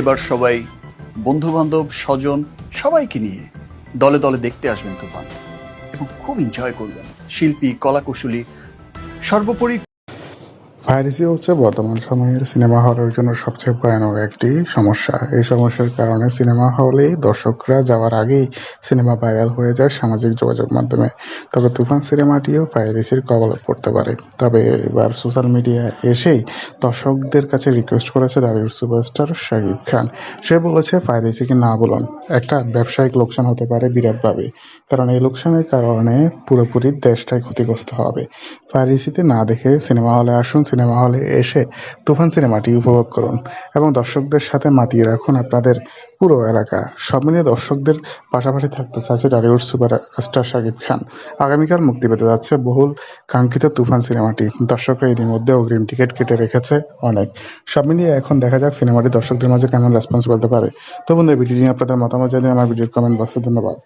এবার সবাই বন্ধু বান্ধব স্বজন, সবাইকে নিয়ে দলে দলে দেখতে আসবেন তুফান এবং খুব এনজয় করবেন। শিল্পী, কলাকুশলী, সর্বোপরি পাইরেসি হচ্ছে বর্তমান সময়ের সিনেমা হলের জন্য সবচেয়ে ভয়ানক একটি সমস্যা। এই সমস্যার কারণে সিনেমা হলে দর্শকরা যাওয়ার আগেই সিনেমা ভাইরাল হয়ে যায় সামাজিক যোগাযোগ মাধ্যমে। তবে তুফান সিনেমাটিও পাইরেসির কবলে পড়তে পারে। তবে এবার সোশ্যাল মিডিয়া এসেই দর্শকদের কাছে রিকোয়েস্ট করেছে দাবির সুপারস্টার শাকিব খান। সে বলেছে পাইরেসিকে না বলুন, একটা ব্যবসায়িক লোকসান হতে পারে বিরাটভাবে। কারণ এই লোকসানের কারণে পুরোপুরি দেশটাই ক্ষতিগ্রস্ত হবে। পাইরেসিতে না দেখে সিনেমা হলে আসুন সিনেমা হলে এসে তুফান সিনেমাটি উপভোগ করুন এবং দর্শকদের সাথে মাতিয়ে রাখুন আপনাদের পুরো এলাকা। সব মিলিয়ে দর্শকদের পাশাপাশি থাকতে চাচ্ছে Tollywood super star Shakib Khan. আগামীকাল মুক্তি পেতে যাচ্ছে বহুল কাঙ্ক্ষিত তুফান সিনেমাটি। দর্শকরা ইতিমধ্যে অগ্রিম টিকিট কেটে রেখেছে অনেক। সব মিলিয়ে এখন দেখা যাক সিনেমাটি দর্শকদের মাঝে কেমন রেসপন্স বলতে পারে। তো বন্ধুরা ভিডিও নিয়ে আপনাদের মতামত জানিয়ে আমার ভিডিওর কমেন্ট বক্সে ধন্যবাদ।